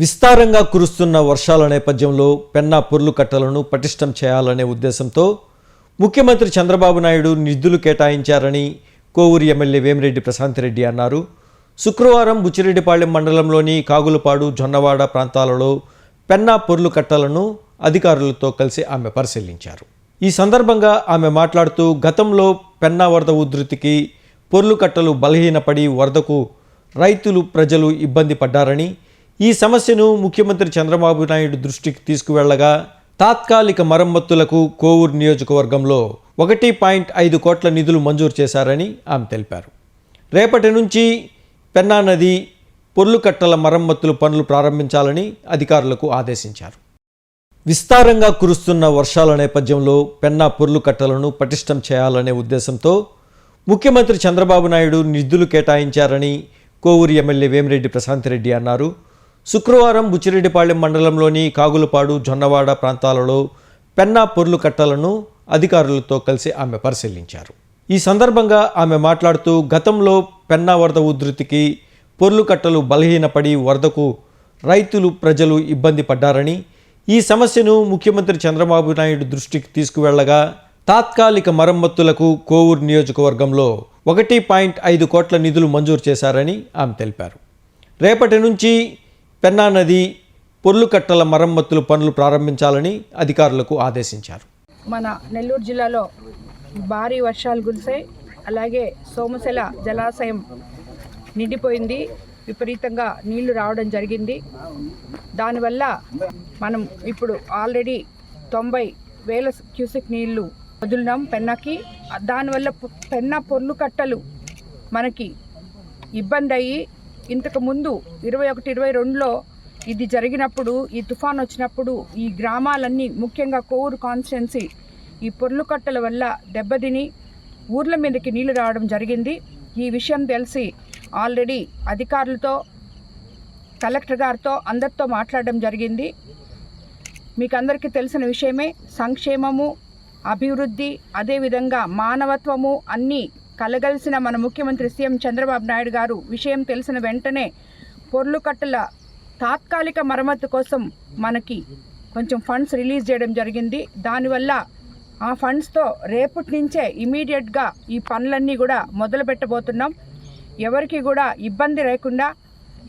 విస్తారంగా కురుస్తున్న వర్షాల నేపథ్యంలో పెన్నా పొర్లు కట్టలను పటిష్టం చేయాలనే ఉద్దేశంతో ముఖ్యమంత్రి చంద్రబాబు నాయుడు నిధులు కేటాయించారని కోవూరు ఎమ్మెల్యే వేమిరెడ్డి ప్రశాంతిరెడ్డి అన్నారు. శుక్రవారం బుచ్చిరెడ్డిపాళెం మండలంలోని కాగులపాడు జొన్నవాడ ప్రాంతాలలో పెన్నా పొర్లు కట్టలను అధికారులతో కలిసి ఆమె పరిశీలించారు. ఈ సందర్భంగా ఆమె మాట్లాడుతూ గతంలో పెన్నా వరద ఉధృతికి పొర్లు కట్టలు బలహీనపడి వరదకు రైతులు ప్రజలు ఇబ్బంది పడ్డారని ఈ సమస్యను ముఖ్యమంత్రి చంద్రబాబు నాయుడు దృష్టికి తీసుకువెళ్ళగా తాత్కాలిక మరమ్మతులకు కోవూరు నియోజకవర్గంలో ఒకటి పాయింట్ ఐదు కోట్ల నిధులు మంజూరు చేశారని ఆమె తెలిపారు. రేపటి నుంచి పెన్నా నది పొర్లు కట్టల మరమ్మతులు పనులు ప్రారంభించాలని అధికారులకు ఆదేశించారు. విస్తారంగా కురుస్తున్న వర్షాల నేపథ్యంలో పెన్నా పొర్లు కట్టలను పటిష్టం చేయాలనే ఉద్దేశంతో ముఖ్యమంత్రి చంద్రబాబు నాయుడు నిధులు కేటాయించారని కోవూరు ఎమ్మెల్యే వేమిరెడ్డి ప్రశాంతిరెడ్డి అన్నారు. శుక్రవారం బుచ్చిరెడ్డిపాళెం మండలంలోని కాగులపాడు జొన్నవాడ ప్రాంతాలలో పెన్నా పొర్లు కట్టలను అధికారులతో కలిసి ఆమె పరిశీలించారు. ఈ సందర్భంగా ఆమె మాట్లాడుతూ గతంలో పెన్నా వరద ఉధృతికి పొర్లు కట్టలు బలహీనపడి వరదకు రైతులు ప్రజలు ఇబ్బంది పడ్డారని ఈ సమస్యను ముఖ్యమంత్రి చంద్రబాబు నాయుడు దృష్టికి తీసుకువెళ్ళగా తాత్కాలిక మరమ్మతులకు కోవూరు నియోజకవర్గంలో ఒకటి పాయింట్ ఐదు కోట్ల నిధులు మంజూరు చేశారని ఆమె తెలిపారు. రేపటి నుంచి పెన్నా నది పొర్లు కట్టల మరమ్మతులు పనులు ప్రారంభించాలని అధికారులకు ఆదేశించారు. మన నెల్లూరు జిల్లాలో భారీ వర్షాలు కురిసాయి అలాగే సోమశల జలాశయం నిండిపోయింది. విపరీతంగా నీళ్ళు రావడం జరిగింది. దానివల్ల మనం ఇప్పుడు ఆల్రెడీ తొంభై వేల క్యూసెక్ నీళ్ళు వదులున్నాం పెన్నాకి. దానివల్ల పెన్న పెన్నా పొర్లు కట్టలు మనకి ఇబ్బంది అయ్యి ఇంతకుముందు ఇరవై ఒకటి ఇరవై రెండులో ఇది జరిగినప్పుడు ఈ తుఫాన్ వచ్చినప్పుడు ఈ గ్రామాలన్నీ ముఖ్యంగా కోవూరు కాన్స్టిట్యున్సీ ఈ పొర్లు కట్టల వల్ల దెబ్బతిని ఊర్ల మీదకి నీళ్ళు రావడం జరిగింది. ఈ విషయం తెలిసి ఆల్రెడీ అధికారులతో కలెక్టర్ గారితో అందరితో మాట్లాడడం జరిగింది. మీకు అందరికీ తెలిసిన విషయమే సంక్షేమము అభివృద్ధి అదేవిధంగా మానవత్వము అన్నీ కలగలిసిన మన ముఖ్యమంత్రి సీఎం చంద్రబాబు నాయుడు గారు విషయం తెలిసిన వెంటనే పొర్లుకట్టల తాత్కాలిక మరమ్మతు కోసం మనకి కొంచెం ఫండ్స్ రిలీజ్ చేయడం జరిగింది. దానివల్ల ఆ ఫండ్స్తో రేపటి నుంచే ఇమీడియట్గా ఈ పనులన్నీ కూడా మొదలు పెట్టబోతున్నాం. ఎవరికి కూడా ఇబ్బంది లేకుండా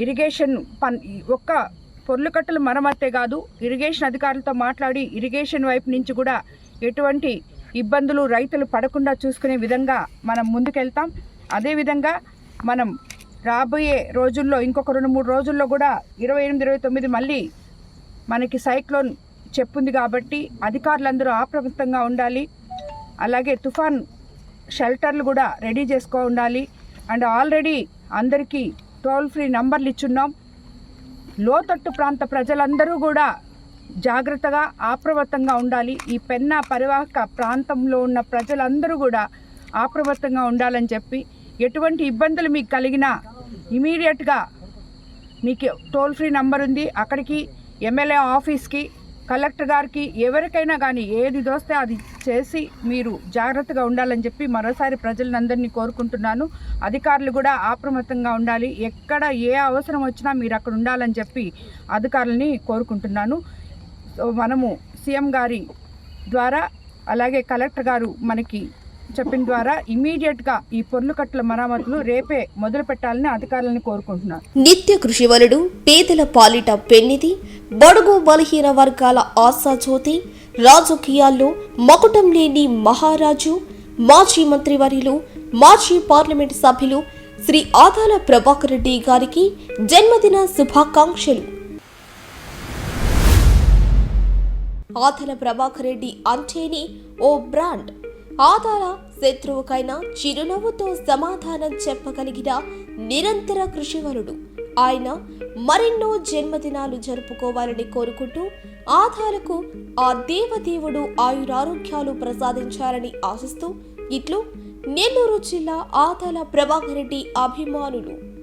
ఇరిగేషన్ పన్ ఒక్క పొర్లుకట్టలు మరమ్మతే కాదు ఇరిగేషన్ అధికారులతో మాట్లాడి ఇరిగేషన్ వైపు నుంచి కూడా ఎటువంటి ఇబ్బందులు రైతులు పడకుండా చూసుకునే విధంగా మనం ముందుకెళ్తాం. అదేవిధంగా మనం రాబోయే రోజుల్లో ఇంకొక రెండు మూడు రోజుల్లో కూడా ఇరవై ఎనిమిది ఇరవై తొమ్మిది మళ్ళీ మనకి సైక్లోన్ చెప్పుంది కాబట్టి అధికారులందరూ అప్రమత్తంగా ఉండాలి. అలాగే తుఫాన్ షెల్టర్లు కూడా రెడీ చేసుకో ఉండాలి. అండ్ ఆల్రెడీ అందరికీ టోల్ ఫ్రీ నంబర్లు ఇచ్చున్నాం. లోతట్టు ప్రాంత ప్రజలందరూ కూడా జాగ్రత్తగా అప్రమత్తంగా ఉండాలి. ఈ పెన్నా పరివాహక ప్రాంతంలో ఉన్న ప్రజలందరూ కూడా అప్రమత్తంగా ఉండాలని చెప్పి ఎటువంటి ఇబ్బందులు మీకు కలిగినా ఇమీడియట్గా మీకు టోల్ ఫ్రీ నంబర్ ఉంది. అక్కడికి ఎమ్మెల్యే ఆఫీస్కి కలెక్టర్ గారికి ఎవరికైనా కానీ ఏది దోస్తే అది చేసి మీరు జాగ్రత్తగా ఉండాలని చెప్పి మరోసారి ప్రజలందరినీ కోరుకుంటున్నాను. అధికారులు కూడా అప్రమత్తంగా ఉండాలి. ఎక్కడ ఏ అవసరం వచ్చినా మీరు అక్కడ ఉండాలని చెప్పి అధికారులని కోరుకుంటున్నాను. మనము సీఎం గారి ద్వారా అలాగే కలెక్టర్ గారు మనకి చెప్పిన ద్వారా ఇమీడియట్గా ఈ పొర్లు కట్టల మరామతులు రేపే మొదలు పెట్టాలని అధికారులను కోరుకుంటున్నారు. నిత్య కృషివలుడు పేదల పాలిట పెన్నిది బడుగు బలహీన వర్గాల ఆశాజ్యోతి రాజకీయాల్లో మకుటం లేని మహారాజు మాజీ మంత్రివర్యులు మాజీ పార్లమెంట్ సభ్యులు శ్రీ ఆదాల ప్రభాకర్ రెడ్డి గారికి జన్మదిన శుభాకాంక్షలు. ఆదల ప్రభాకర్ రెడ్డి అంటేనే ఓ బ్రాండ్. ఆదాల శత్రువుకైనా చిరునవ్వుతో సమాధానం చెప్పగలిగిన నిరంతర కృషివరుడు. ఆయన మరెన్నో జన్మదినాలు జరుపుకోవాలని కోరుకుంటూ ఆధాలకు ఆ దేవదేవుడు ఆయురారోగ్యాలు ప్రసాదించాలని ఆశిస్తూ ఇట్లు నెల్లూరు జిల్లా ఆదాల ప్రభాకర్ రెడ్డి అభిమానులు